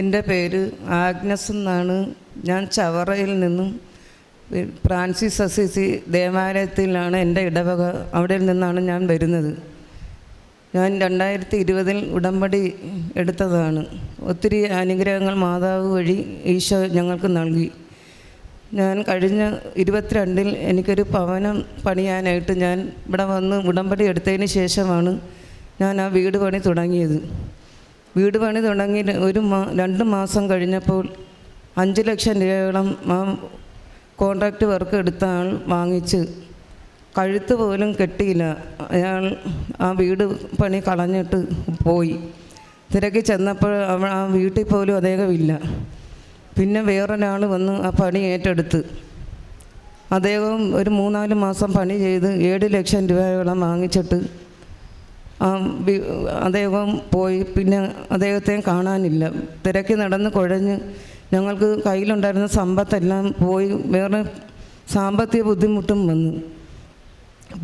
എന്റെ പേര് ആഗ്നസ് എന്നാണ്. ഞാൻ ചവറയിൽ നിന്നും ഫ്രാൻസിസ് അസിസി ദേവാലയത്തിലാണ് എന്റെ ഇടവക. അവിടെ നിന്നാണ് ഞാൻ വരുന്നത്. ഞാൻ രണ്ടായിരത്തി ഇരുപതിൽ ഉടമ്പടി എടുത്തതാണ്. ഒത്തിരി അനുഗ്രഹങ്ങൾ മാതാവ് വഴി ഈശോ ഞങ്ങൾക്ക് നൽകി. ഞാൻ കഴിഞ്ഞ ഇരുപത്തിരണ്ടിൽ എനിക്കൊരു ഭവനം പണിയാനായിട്ട് ഞാൻ ഇവിടെ വന്ന് ഉടമ്പടി എടുത്തതിന് ശേഷമാണ് ഞാൻ ആ വീട് പണി തുടങ്ങിയത്. വീട് പണി തുടങ്ങി ഒരു മാ രണ്ട് മാസം കഴിഞ്ഞപ്പോൾ അഞ്ച് ലക്ഷം രൂപയോളം ആ കോൺട്രാക്റ്റ് വർക്ക് എടുത്ത ആൾ വാങ്ങിച്ച് കഴുത്ത് പോലും കെട്ടിയില്ല. അയാൾ ആ വീട് പണി കളഞ്ഞിട്ട് പോയി. തിരക്കി ചെന്നപ്പോൾ അവ ആ വീട്ടിൽ പോലും അദ്ദേഹമില്ല. പിന്നെ വേറൊരാൾ വന്ന് ആ പണി ഏറ്റെടുത്ത്. അദ്ദേഹം ഒരു മൂന്നാൽ മാസം പണി ചെയ്ത് ഏഴ് ലക്ഷം രൂപയോളം വാങ്ങിച്ചിട്ട് അദ്ദേഹം പോയി. പിന്നെ അദ്ദേഹത്തെ കാണാനില്ല. തിരക്കി നടന്ന് കുഴഞ്ഞ് ഞങ്ങൾക്ക് കയ്യിലുണ്ടായിരുന്ന സമ്പത്തെല്ലാം പോയി. വേറെ സാമ്പത്തിക ബുദ്ധിമുട്ടും വന്നു.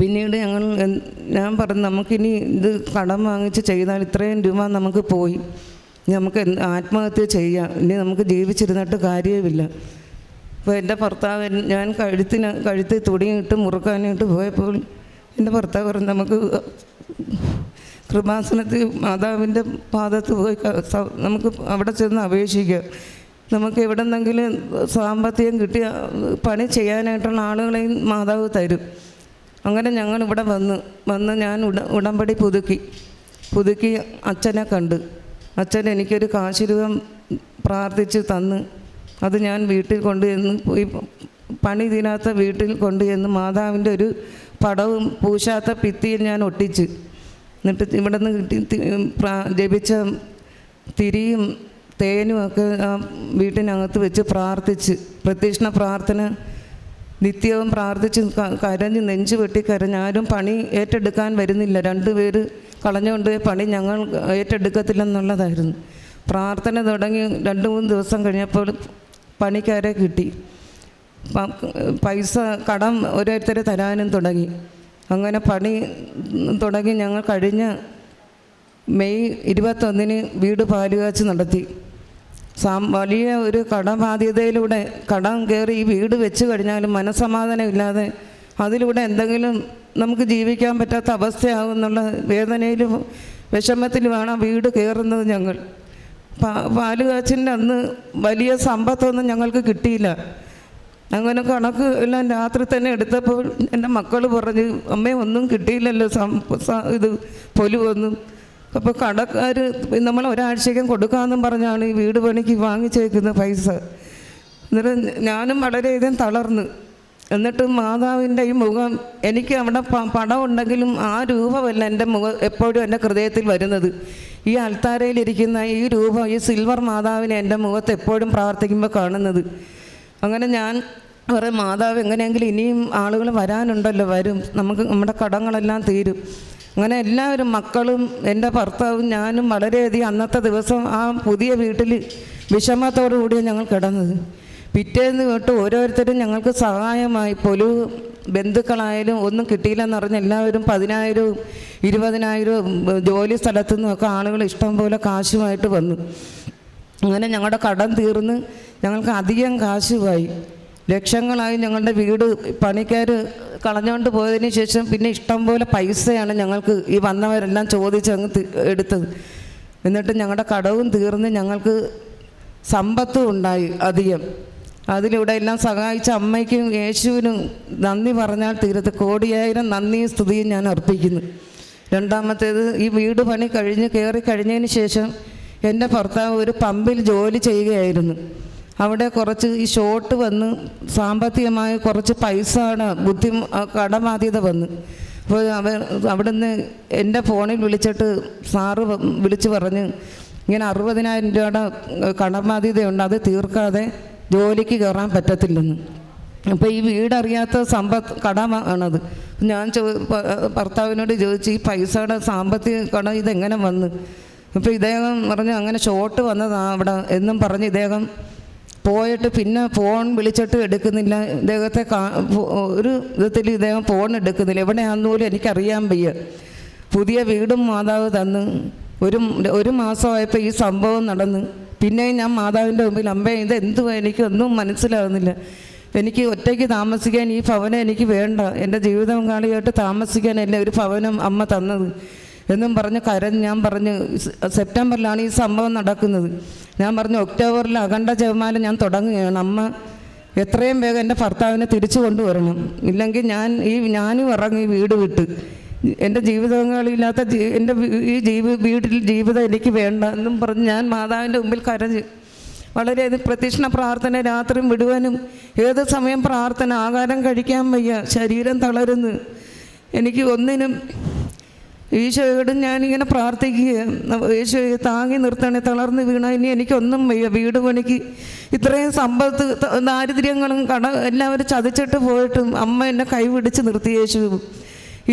പിന്നീട് ഞങ്ങൾ ഞാൻ പറഞ്ഞു നമുക്കിനി ഇത് കടം വാങ്ങിച്ച് ചെയ്താൽ ഇത്രയും രൂപ നമുക്ക് പോയി. നമുക്ക് ആത്മഹത്യ ചെയ്യാം. ഇനി നമുക്ക് ജീവിച്ചിരുന്നിട്ട് കാര്യവുമില്ല. അപ്പോൾ എന്റെ ഭർത്താവ് ഞാൻ കഴുത്തിന് കഴുത്തിൽ തുണിയിട്ട് മുറുക്കാനായിട്ട് പോയപ്പോൾ എന്റെ ഭർത്താവ് പറഞ്ഞു നമുക്ക് കൃപാസനത്തിൽ മാതാവിന്റെ പാദത്ത് പോയി നമുക്ക് അവിടെ ചെന്ന് അപേക്ഷിക്കാം നമുക്ക് എവിടെ നിന്നെങ്കിലും സാമ്പത്തികം കിട്ടിയ പണി ചെയ്യാനായിട്ടുള്ള ആളുകളെയും മാതാവ് തരും. അങ്ങനെ ഞങ്ങൾ ഇവിടെ വന്ന് വന്ന് ഞാൻ ഉട ഉടമ്പടി പുതുക്കി. പുതുക്കി അച്ഛനെ കണ്ട്. അച്ഛൻ എനിക്കൊരു കാശുരൂപം പ്രാർത്ഥിച്ച് തന്ന്. അത് ഞാൻ വീട്ടിൽ കൊണ്ടുചെന്ന് പോയി. പണി തീരാത്ത വീട്ടിൽ കൊണ്ടുചെന്ന് മാതാവിന്റെ ഒരു പടവും പൂശാത്ത ഭിത്തിയിൽ ഞാൻ ഒട്ടിച്ച്. എന്നിട്ട് ഇവിടെ നിന്ന് കിട്ടി ജപിച്ച തിരിയും തേനും ഒക്കെ ആ വീട്ടിനകത്ത് വെച്ച് പ്രാർത്ഥിച്ച് പ്രത്യക്ഷണ പ്രാർത്ഥന നിത്യവും പ്രാർത്ഥിച്ച് കരഞ്ഞ് നെഞ്ചു വെട്ടി കരഞ്ഞ് ആരും പണി ഏറ്റെടുക്കാൻ വരുന്നില്ല. രണ്ടുപേര് കളഞ്ഞുകൊണ്ട് പണി ഞങ്ങൾ ഏറ്റെടുക്കത്തില്ലെന്നുള്ളതായിരുന്നു. പ്രാർത്ഥന തുടങ്ങി രണ്ട് മൂന്ന് ദിവസം കഴിഞ്ഞപ്പോൾ പണിക്കാരെ കിട്ടി. പൈസ കടം ഓരോരുത്തർ തരാനും തുടങ്ങി. അങ്ങനെ പണി തുടങ്ങി ഞങ്ങൾ കഴിഞ്ഞ മെയ് ഇരുപത്തൊന്നിന് വീട് പാലുകാച്ച് നടത്തി. സാം വലിയ ഒരു കടബാധ്യതയിലൂടെ കടം കയറി ഈ വീട് വെച്ച് കഴിഞ്ഞാലും മനസ്സമാധാനമില്ലാതെ അതിലൂടെ എന്തെങ്കിലും നമുക്ക് ജീവിക്കാൻ പറ്റാത്ത അവസ്ഥയാകും എന്നുള്ള വേദനയിലും വിഷമത്തിലുമാണ് ആ വീട് കയറുന്നത് ഞങ്ങൾ. പാലുകാച്ചിന്റെ അന്ന് വലിയ സമ്പത്തൊന്നും ഞങ്ങൾക്ക് കിട്ടിയില്ല. അങ്ങനെ കണക്ക് എല്ലാം രാത്രി തന്നെ എടുത്തപ്പോൾ എന്റെ മക്കൾ പറഞ്ഞു അമ്മേ ഒന്നും കിട്ടിയില്ലല്ലോ ഇത് പൊലുവൊന്നും അപ്പോൾ കടക്കാർ നമ്മൾ ഒരാഴ്ചയ്ക്കും കൊടുക്കാമെന്നും പറഞ്ഞാണ് ഈ വീട് പണിക്ക് വാങ്ങിച്ചേക്കുന്ന പൈസ. എന്നിട്ട് ഞാനും വളരെയധികം തളർന്ന്. എന്നിട്ട് മാതാവിന്റെ ഈ മുഖം എനിക്ക് അവിടെ പടം ഉണ്ടെങ്കിലും ആ രൂപമല്ല എന്റെ മുഖം എപ്പോഴും എന്റെ ഹൃദയത്തിൽ വരുന്നത്. ഈ അൽത്താരയിലിരിക്കുന്ന ഈ രൂപം ഈ സിൽവർ മാതാവിനെ എന്റെ മുഖത്ത് എപ്പോഴും പ്രാർത്ഥിക്കുമ്പോൾ കാണുന്നത്. അങ്ങനെ ഞാൻ പറയും മാതാവ് എങ്ങനെയെങ്കിലും ഇനിയും ആളുകൾ വരാനുണ്ടല്ലോ വരും. നമുക്ക് നമ്മുടെ കടങ്ങളെല്ലാം തീരും. അങ്ങനെ എല്ലാവരും മക്കളും എന്റെ ഭർത്താവും ഞാനും വളരെയധികം അന്നത്തെ ദിവസം ആ പുതിയ വീട്ടിൽ വിഷമത്തോടു കൂടിയാണ് ഞങ്ങൾ കിടന്നത്. പിറ്റേന്ന് തൊട്ട് ഓരോരുത്തരും ഞങ്ങൾക്ക് സഹായമായി പൊലു ബന്ധുക്കളായാലും ഒന്നും കിട്ടിയില്ലെന്ന് പറഞ്ഞ് എല്ലാവരും പതിനായിരവും ഇരുപതിനായിരവും ജോലി സ്ഥലത്തു നിന്നൊക്കെ ആളുകൾ ഇഷ്ടം പോലെ കാശുമായിട്ട് വന്നു. അങ്ങനെ ഞങ്ങളുടെ കടം തീർന്ന് ഞങ്ങൾക്ക് അധികം കാശുമായി. ലക്ഷങ്ങളായി ഞങ്ങളുടെ വീട് പണിക്കാർ കളഞ്ഞുകൊണ്ട് പോയതിന് ശേഷം പിന്നെ ഇഷ്ടം പോലെ പൈസയാണ് ഞങ്ങൾക്ക് ഈ വന്നവരെല്ലാം ചോദിച്ച് അങ്ങ് എടുത്തത്. എന്നിട്ട് ഞങ്ങളുടെ കടവും തീർന്ന് ഞങ്ങൾക്ക് സമ്പത്തും ഉണ്ടായി അധികം. അതിലൂടെ എല്ലാം സഹായിച്ച അമ്മയ്ക്കും യേശുവിനും നന്ദി പറഞ്ഞാൽ തീരത്ത് കോടിയായിരം നന്ദിയും സ്തുതിയും ഞാൻ അർപ്പിക്കുന്നു. രണ്ടാമത്തേത് ഈ വീട് പണി കഴിഞ്ഞ് കയറി കഴിഞ്ഞതിന് ശേഷം എന്റെ ഭർത്താവ് ഒരു പമ്പിൽ ജോലി ചെയ്യുകയായിരുന്നു. അവിടെ കുറച്ച് ഈ ഷോട്ട് വന്ന് സാമ്പത്തികമായി കുറച്ച് പൈസ ബുദ്ധി കടബാധ്യത വന്ന്. അപ്പോൾ അവർ അവിടുന്ന് എന്റെ ഫോണിൽ വിളിച്ചിട്ട് സാറ് വിളിച്ച് പറഞ്ഞ് ഇങ്ങനെ അറുപതിനായിരം രൂപയുടെ കടബാധ്യതയുണ്ട് അത് തീർക്കാതെ ജോലിക്ക് കയറാൻ പറ്റത്തില്ലെന്ന്. അപ്പോൾ ഈ വീടറിയാത്ത സമ്പത്ത് കടമാണത് ഞാൻ ചോ ഭർത്താവിനോട് ചോദിച്ചു ഈ പൈസയുടെ സാമ്പത്തിക കടം ഇതെങ്ങനെ വന്ന്? അപ്പോൾ ഇദ്ദേഹം പറഞ്ഞു അങ്ങനെ ഷോട്ട് വന്നതാണ് അവിടെ എന്നും പറഞ്ഞ് ഇദ്ദേഹം പോയിട്ട് പിന്നെ ഫോൺ വിളിച്ചിട്ട് എടുക്കുന്നില്ല. ഇദ്ദേഹത്തെ ഒരു വിധത്തിൽ ഇദ്ദേഹം ഫോൺ എടുക്കുന്നില്ല. എവിടെയാണെന്ന് പോലും എനിക്കറിയാൻ വയ്യ. പുതിയ വീടും മാതാവ് തന്ന്. ഒരു ഒരു മാസമായപ്പോൾ ഈ സംഭവം നടന്ന്. പിന്നെ ഞാൻ മാതാവിന്റെ മുമ്പിൽ അമ്മേ ഇത് എന്തുവാ എനിക്കൊന്നും മനസ്സിലാകുന്നില്ല എനിക്ക് ഒറ്റയ്ക്ക് താമസിക്കാൻ ഈ ഭവനം എനിക്ക് വേണ്ട. എന്റെ ജീവിതം താമസിക്കാൻ താമസിക്കാനല്ല ഒരു ഭവനം അമ്മ തന്നത്. എന്നും പറഞ്ഞ് കരഞ്ഞ് ഞാൻ പറഞ്ഞ് സെപ്റ്റംബറിലാണ് ഈ സംഭവം നടക്കുന്നത്. ഞാൻ പറഞ്ഞു ഒക്ടോബറിൽ അഖണ്ഡ ജപമാല ഞാൻ തുടങ്ങുകയാണ്. അമ്മ എത്രയും വേഗം എന്റെ ഭർത്താവിനെ തിരിച്ചു കൊണ്ടുവരണം. ഇല്ലെങ്കിൽ ഞാൻ ഈ ഞാനും ഇറങ്ങി വീട് വിട്ട്. എന്റെ ജീവിതങ്ങളില്ലാത്ത ജീ- എന്റെ ഈ ജീവി വീട്ടിൽ ജീവിതം എനിക്ക് വേണ്ട എന്നും പറഞ്ഞ് ഞാൻ മാതാവിന്റെ മുമ്പിൽ കരഞ്ഞ് വളരെ പ്രത്യക്ഷണ പ്രാർത്ഥന രാത്രിയും വിടുവാനും ഏത് സമയം പ്രാർത്ഥന ആഹാരം കഴിക്കാൻ വയ്യ ശരീരം തളരുന്നു. എനിക്ക് ഒന്നിനും ഈശോയോട് ഞാനിങ്ങനെ പ്രാർത്ഥിക്കുക ഈശോയെ താങ്ങി നിർത്തണേ തളർന്ന് വീണ ഇനി എനിക്കൊന്നും വയ്യ. വീട് പണിക്ക് ഇത്രയും സമ്പത്ത് ദാരിദ്ര്യങ്ങളും കട എല്ലാവരും ചതിച്ചിട്ട് പോയിട്ടും അമ്മ എന്നെ കൈവിടിച്ച് നിർത്തി യേശു.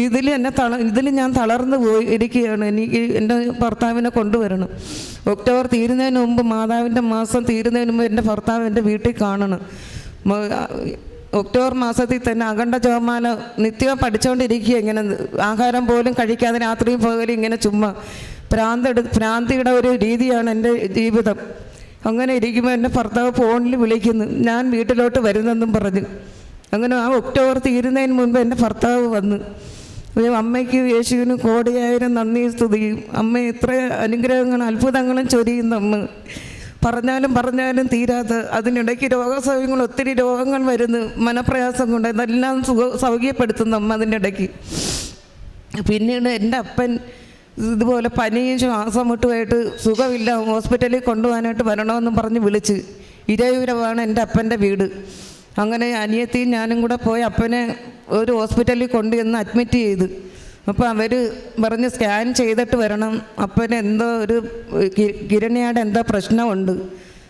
ഇതിൽ എന്നെ തള ഇതിൽ ഞാൻ തളർന്നു പോയി ഇരിക്കുകയാണ്. എനിക്ക് എന്റെ ഭർത്താവിനെ കൊണ്ടുവരണം. ഒക്ടോബർ തീരുന്നതിന് മുമ്പ് മാതാവിന്റെ മാസം തീരുന്നതിന് മുമ്പ് എന്റെ ഭർത്താവ് എന്റെ വീട്ടിൽ കാണണം. ഒക്ടോബർ മാസത്തിൽ തന്നെ അഖണ്ഡ ജോമാല നിത്യം പഠിച്ചുകൊണ്ടിരിക്കുക ഇങ്ങനെ ആഹാരം പോലും കഴിക്കാതെ രാത്രിയും പകലും ഇങ്ങനെ ചുമ്മാ ഭ്രാന്തെടു ഭ്രാന്തിയുടെ ഒരു രീതിയാണ് എന്റെ ജീവിതം. അങ്ങനെ ഇരിക്കുമ്പോൾ എന്റെ ഭർത്താവ് ഫോണിൽ വിളിക്കുന്നു. ഞാൻ വീട്ടിലോട്ട് വരുന്നെന്നും പറഞ്ഞു. അങ്ങനെ ആ ഒക്ടോബർ തീരുന്നതിന് മുൻപ് എന്റെ ഭർത്താവ് വന്ന്. അമ്മയ്ക്ക് യേശുവിന് കോടിയായിരം നന്ദി സ്തുതിയും. അമ്മ ഇത്ര അനുഗ്രഹങ്ങളും അത്ഭുതങ്ങളും ചൊരിയുന്നു അമ്മ. പറഞ്ഞാലും പറഞ്ഞാലും തീരാത്ത അതിനിടയ്ക്ക് രോഗസൗകര്യങ്ങൾ ഒത്തിരി രോഗങ്ങൾ വരുന്നു മനപ്രയാസം കൊണ്ട് ഇതെല്ലാം സുഖ സൗകര്യപ്പെടുത്തുന്നു അതിനിടയ്ക്ക്. പിന്നീട് എന്റെ അപ്പൻ ഇതുപോലെ പനിയും ശ്വാസം മുട്ടുമായിട്ട് സുഖമില്ല ഹോസ്പിറ്റലിൽ കൊണ്ടുപോകാനായിട്ട് വരണമെന്നും പറഞ്ഞ് വിളിച്ച്. ഇരയൂരമാണ് എന്റെ അപ്പന്റെ വീട്. അങ്ങനെ അനിയത്തിയും ഞാനും കൂടെ പോയി അപ്പനെ ഒരു ഹോസ്പിറ്റലിൽ കൊണ്ടുവന്ന് അഡ്മിറ്റ് ചെയ്ത്. അപ്പോൾ അവർ പറഞ്ഞ് സ്കാൻ ചെയ്തിട്ട് വരണം. അപ്പന് എന്തോ ഒരു കിരണിയുടെ എന്തോ പ്രശ്നമുണ്ട്.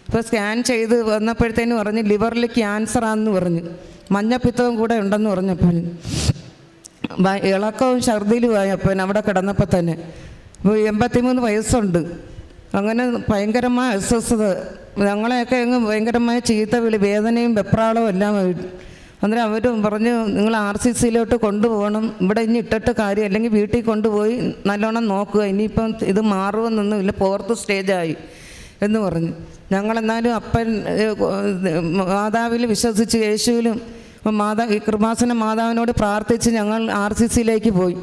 അപ്പോൾ സ്കാൻ ചെയ്ത് വന്നപ്പോഴത്തേന് പറഞ്ഞ് ലിവറിൽ ക്യാൻസറാന്ന് പറഞ്ഞു. മഞ്ഞപ്പിത്തവും കൂടെ ഉണ്ടെന്ന് പറഞ്ഞപ്പോൾ ഇളക്കവും ഛർദിലുമായി അപ്പൻ അവിടെ കിടന്നപ്പോൾ തന്നെ. അപ്പോൾ എൺപത്തിമൂന്ന് വയസ്സുണ്ട്. അങ്ങനെ ഭയങ്കരമായ അസ്വസ്ഥത. ഞങ്ങളെയൊക്കെ ഭയങ്കരമായ ചീത്ത വിളി വേദനയും വെപ്രാളവും എല്ലാം. അന്നേരം അവർ പറഞ്ഞു നിങ്ങൾ ആർ സി സിയിലോട്ട് കൊണ്ടുപോകണം. ഇവിടെ ഇനി ഇട്ടിട്ട് കാര്യം അല്ലെങ്കിൽ വീട്ടിൽ കൊണ്ടുപോയി നല്ലോണം നോക്കുക. ഇനിയിപ്പം ഇത് മാറുമെന്നൊന്നുമില്ല ഫോർത്ത് സ്റ്റേജായി. എന്ന് പറഞ്ഞു. ഞങ്ങളെന്നാലും അപ്പൻ മാതാവിൽ വിശ്വസിച്ച് യേശുവിലും മാതാ ഈ കൃപാസന മാതാവിനോട് പ്രാർത്ഥിച്ച് ഞങ്ങൾ ആർ സി സിയിലേക്ക് പോയി.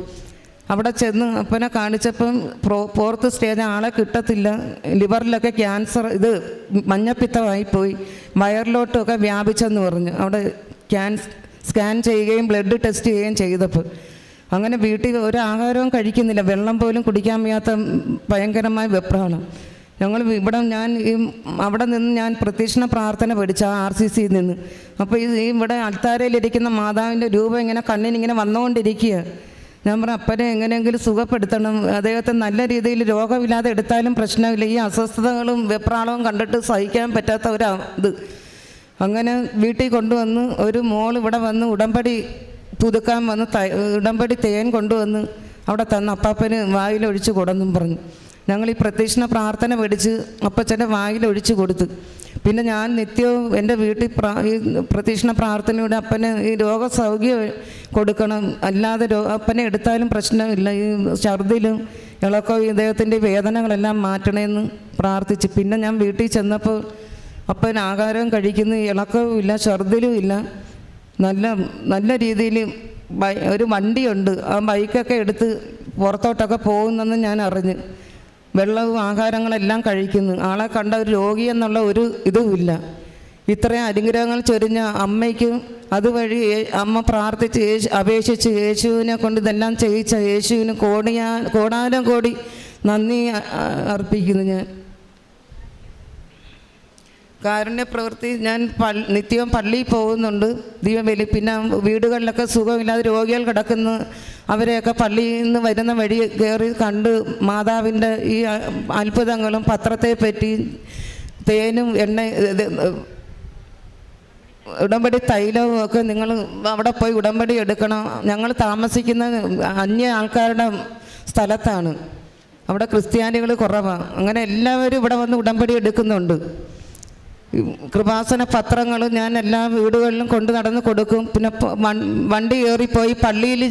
അവിടെ ചെന്ന് അപ്പനെ കാണിച്ചപ്പം പ്രോ ഫോർത്ത് സ്റ്റേജ് ആളെ കിട്ടത്തില്ല. ലിവറിലൊക്കെ ക്യാൻസർ ഇത് മഞ്ഞപ്പിത്തമായി പോയി. വയറിലോട്ടൊക്കെ വ്യാപിച്ചെന്ന് പറഞ്ഞു. അവിടെ ക്യാൻസ് സ്കാൻ ചെയ്യുകയും ബ്ലഡ് ടെസ്റ്റ് ചെയ്യുകയും ചെയ്തപ്പോൾ അങ്ങനെ വീട്ടിൽ ഒരു ആഹാരവും കഴിക്കുന്നില്ല. വെള്ളം പോലും കുടിക്കാൻ വയ്യാത്ത ഭയങ്കരമായ വെപ്രാണ് ഞങ്ങൾ ഇവിടെ ഞാൻ ഈ അവിടെ നിന്ന് ഞാൻ പ്രത്യക്ഷണ പ്രാർത്ഥന പഠിച്ചു ആ ആർ സി സിയിൽ നിന്ന്. അപ്പോൾ ഈ ഇവിടെ അൽത്താരയിലിരിക്കുന്ന മാതാവിന്റെ രൂപം ഇങ്ങനെ കണ്ണിനിങ്ങനെ വന്നുകൊണ്ടിരിക്കുക ഞാൻ പറഞ്ഞു അപ്പനെ എങ്ങനെയെങ്കിലും സുഖപ്പെടുത്തണം. അദ്ദേഹത്തെ നല്ല രീതിയിൽ രോഗമില്ലാതെ എടുത്താലും പ്രശ്നമില്ല. ഈ അസ്വസ്ഥതകളും വെപ്രാളവും കണ്ടിട്ട് സഹിക്കാൻ പറ്റാത്ത ഒരു ഇത്. അങ്ങനെ വീട്ടിൽ കൊണ്ടുവന്ന് ഒരു മോൾ ഇവിടെ വന്ന് ഉടമ്പടി പുതുക്കാൻ വന്ന് ഉടമ്പടി തേൻ കൊണ്ടുവന്ന് അവിടെ തന്ന അപ്പാപ്പന് വായിലൊഴിച്ച് കൊടുന്നും പറഞ്ഞു. ഞങ്ങൾ ഈ പ്രത്യക്ഷണ പ്രാർത്ഥന പഠിച്ച് അപ്പച്ചന്റെ വായിലൊഴിച്ച് കൊടുത്തു. പിന്നെ ഞാൻ നിത്യവും എന്റെ വീട്ടിൽ പ്രാ ഈ പ്രത്യക്ഷണ പ്രാർത്ഥനയുടെ അപ്പന് ഈ രോഗസൗഖ്യം കൊടുക്കണം. അല്ലാതെ രോ അപ്പനെ എടുത്താലും പ്രശ്നമില്ല. ഈ ഛർദിലും ഇളക്കവും ഇദ്ദേഹത്തിന്റെ വേദനകളെല്ലാം മാറ്റണമെന്ന് പ്രാർത്ഥിച്ച്. പിന്നെ ഞാൻ വീട്ടിൽ ചെന്നപ്പോൾ അപ്പൻ ആഹാരം കഴിക്കുന്ന ഇളക്കവും ഇല്ല ഛർദിലും ഇല്ല. നല്ല നല്ല രീതിയിൽ ഒരു വണ്ടിയുണ്ട്. ആ ബൈക്കൊക്കെ എടുത്ത് പുറത്തോട്ടൊക്കെ പോകുന്നെന്ന് ഞാൻ അറിഞ്ഞ്. വെള്ളവും ആഹാരങ്ങളെല്ലാം കഴിക്കുന്നു. ആളെ കണ്ട ഒരു രോഗി എന്നുള്ള ഒരു ഇതുമില്ല ഇത്രയും അനുഗ്രഹങ്ങൾ ചൊരിഞ്ഞ അമ്മയ്ക്കും അതുവഴി അമ്മ പ്രാർത്ഥിച്ച് യേശു അപേക്ഷിച്ച് യേശുവിനെ കൊണ്ട് ഇതെല്ലാം ചെയ്യിച്ച യേശുവിന് കോടിയാ കോടാനും കോടി നന്ദി അർപ്പിക്കുന്നു ഞാൻ. കാരുണ്യ പ്രവൃത്തി ഞാൻ നിത്യവും പള്ളിയിൽ പോകുന്നുണ്ട്. ദീപബലി പിന്നെ വീടുകളിലൊക്കെ സുഖമില്ലാതെ രോഗികൾ കിടക്കുന്നു. അവരെയൊക്കെ പള്ളിയിൽ നിന്ന് വരുന്ന വഴി കയറി കണ്ട് മാതാവിന്റെ ഈ അത്ഭുതങ്ങളും പത്രത്തെ പറ്റി തേനും എണ്ണ ഉടമ്പടി തൈലവും ഒക്കെ നിങ്ങൾ അവിടെ പോയി ഉടമ്പടി എടുക്കണം. ഞങ്ങൾ താമസിക്കുന്ന അന്യ ആൾക്കാരുടെ സ്ഥലത്താണ്. അവിടെ ക്രിസ്ത്യാനികൾ കുറവാണ്. അങ്ങനെ എല്ലാവരും ഇവിടെ വന്ന് ഉടമ്പടി എടുക്കുന്നുണ്ട്. കൃപാസന പത്രങ്ങൾ ഞാൻ എല്ലാ വീടുകളിലും കൊണ്ട് നടന്ന് കൊടുക്കും. പിന്നെ വണ്ടി കയറിപ്പോയി പള്ളിയിൽ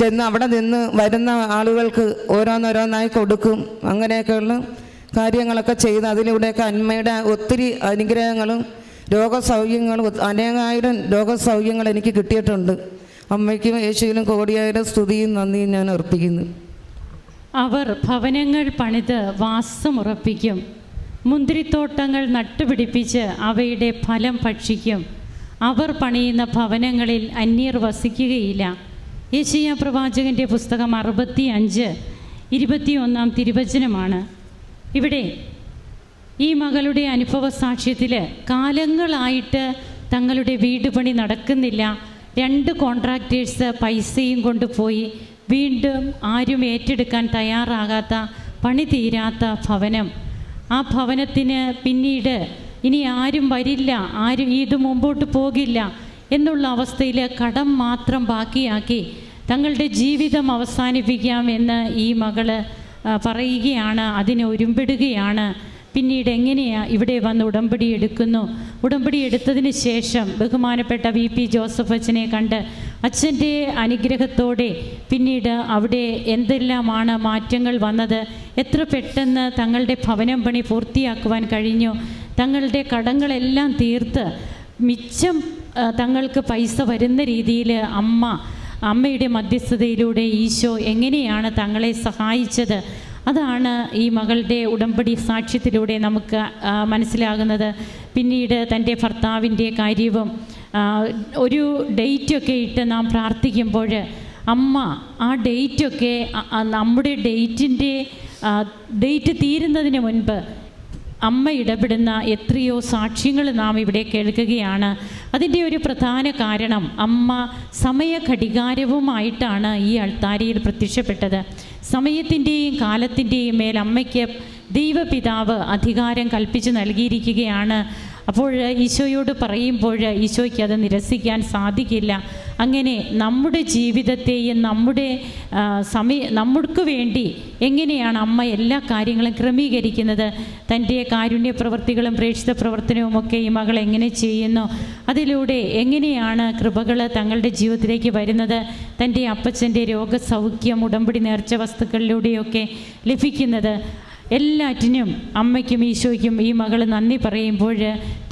ചെന്ന് അവിടെ നിന്ന് വരുന്ന ആളുകൾക്ക് ഓരോന്നോരോന്നായി കൊടുക്കും. അങ്ങനെയൊക്കെയുള്ള കാര്യങ്ങളൊക്കെ ചെയ്ത് അതിലൂടെയൊക്കെ അന്മയുടെ ഒത്തിരി അനുഗ്രഹങ്ങളും രോഗസൗഖ്യങ്ങളും അനേകായിരം രോഗസൗഖ്യങ്ങൾ എനിക്ക് കിട്ടിയിട്ടുണ്ട്. അമ്മയ്ക്കും യേശുവിനും കോടിയായിരം സ്തുതിയും നന്ദിയും ഞാൻ അർപ്പിക്കുന്നു. അവർ ഭവനങ്ങൾ പണിത് വാസമുറപ്പിക്കും മുന്തിരിത്തോട്ടങ്ങൾ നട്ടുപിടിപ്പിച്ച് അവയുടെ ഫലം ഭക്ഷിക്കും. അവർ പണിയുന്ന ഭവനങ്ങളിൽ അന്യർ വസിക്കുകയില്ല. യേശയ്യ പ്രവാചകന്റെ പുസ്തകം അറുപത്തി അഞ്ച് ഇരുപത്തിയൊന്നാം തിരുവചനമാണ്. ഇവിടെ ഈ മകളുടെ അനുഭവ സാക്ഷ്യത്തിൽ കാലങ്ങളായിട്ട് തങ്ങളുടെ വീട് പണി നടക്കുന്നില്ല. രണ്ട് കോൺട്രാക്ടേഴ്സ് പൈസയും കൊണ്ടുപോയി വീണ്ടും ആരും ഏറ്റെടുക്കാൻ തയ്യാറാകാത്ത പണി തീരാത്ത ഭവനം. ആ ഭവനത്തിന് പിന്നീട് ഇനി ആരും വരില്ല ആരും ഇത് മുമ്പോട്ട് പോകില്ല എന്നുള്ള അവസ്ഥയിൽ കടം മാത്രം ബാക്കിയാക്കി തങ്ങളുടെ ജീവിതം അവസാനിപ്പിക്കാം എന്ന് ഈ മകൾ പറയുകയാണ് അതിനെ ഒരുമ്പിടുകയാണ്. പിന്നീട് എങ്ങനെയാണ് ഇവിടെ വന്ന് ഉടമ്പടി എടുക്കുന്നു? ഉടമ്പടി എടുത്തതിന് ശേഷം ബഹുമാനപ്പെട്ട വി പി ജോസഫ് അച്ഛനെ കണ്ട് അച്ഛന്റെ അനുഗ്രഹത്തോടെ പിന്നീട് അവിടെ എന്തെല്ലാമാണ് മാറ്റങ്ങൾ വന്നത്? എത്ര പെട്ടെന്ന് തങ്ങളുടെ ഭവനം പണി പൂർത്തിയാക്കുവാൻ കഴിഞ്ഞു? തങ്ങളുടെ കടങ്ങളെല്ലാം തീർത്ത് മിച്ചം തങ്ങൾക്ക് പൈസ വരുന്ന രീതിയിൽ അമ്മ അമ്മയുടെ മധ്യസ്ഥതയിലൂടെ ഈശോ എങ്ങനെയാണ് തങ്ങളെ സഹായിച്ചത്? അതാണ് ഈ മകളുടെ ഉടമ്പടി സാക്ഷ്യത്തിലൂടെ നമുക്ക് മനസ്സിലാകുന്നത്. പിന്നീട് തന്റെ ഭർത്താവിന്റെ കാര്യവും ഒരു ഡേറ്റൊക്കെ ഇട്ട് നാം പ്രാർത്ഥിക്കുമ്പോൾ അമ്മ ആ ഡേറ്റൊക്കെ നമ്മുടെ ഡേറ്റിന്റെ ഡേറ്റ് തീരുന്നതിന് മുൻപ് അമ്മ ഇടപെടുന്ന എത്രയോ സാക്ഷ്യങ്ങൾ നാം ഇവിടെ കേൾക്കുകയാണ്. അതിന്റെ ഒരു പ്രധാന കാരണം അമ്മ സമയ ഘടികാരവുമായിട്ടാണ് ഈ അൾത്താരിയിൽ പ്രത്യക്ഷപ്പെട്ടത്. സമയത്തിന്റെയും കാലത്തിന്റെയും മേൽ അമ്മയ്ക്ക് ദൈവപിതാവ് അധികാരം കൽപ്പിച്ചു നൽകിയിരിക്കുകയാണ്. അപ്പോൾ ഈശോയോട് പറയുമ്പോൾ ഈശോയ്ക്ക് അത് നിരസിക്കാൻ സാധിക്കില്ല. അങ്ങനെ നമ്മുടെ ജീവിതത്തെയും നമ്മുടെ സമയ നമുക്ക് വേണ്ടി എങ്ങനെയാണ് അമ്മ എല്ലാ കാര്യങ്ങളും ക്രമീകരിക്കുന്നത്? തന്റെ കാരുണ്യ പ്രവൃത്തികളും പ്രേക്ഷിത പ്രവർത്തനവും ഒക്കെ ഈ മകൾ എങ്ങനെ ചെയ്യുന്നു? അതിലൂടെ എങ്ങനെയാണ് കൃപകൾ തങ്ങളുടെ ജീവിതത്തിലേക്ക് വരുന്നത്? തന്റെ അപ്പച്ചന്റെ രോഗസൗഖ്യം ഉടമ്പടി നേർച്ച വസ്തുക്കളിലൂടെയൊക്കെ ലഭിക്കുന്നത്? എല്ലാറ്റിനും അമ്മയ്ക്കും ഈശോയ്ക്കും ഈ മകൾ നന്ദി പറയുമ്പോൾ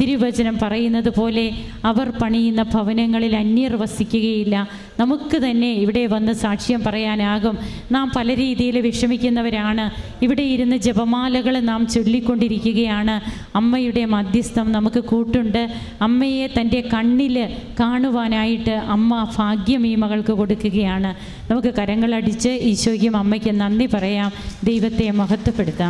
തിരുവചനം പറയുന്നത് പോലെ അവർ പണിയുന്ന ഭവനങ്ങളിൽ അന്യർ വസിക്കുകയില്ല നമുക്ക് തന്നെ ഇവിടെ വന്ന് സാക്ഷ്യം പറയാനാകും. നാം പല രീതിയിൽ വിഷമിക്കുന്നവരാണ്. ഇവിടെ ഇരുന്ന് ജപമാലകൾ നാം ചൊല്ലിക്കൊണ്ടിരിക്കുകയാണ്. അമ്മയുടെ മധ്യസ്ഥം നമുക്ക് കൂട്ടുണ്ട്. അമ്മയെ തന്റെ കണ്ണിൽ കാണുവാനായിട്ട് അമ്മ ഭാഗ്യം ഈ മകൾക്ക് കൊടുക്കുകയാണ്. നമുക്ക് കരങ്ങളടിച്ച് ഈശോയ്ക്കും അമ്മയ്ക്കും നന്ദി പറയാം. ദൈവത്തെ മഹത്വപ്പെടുത്താം.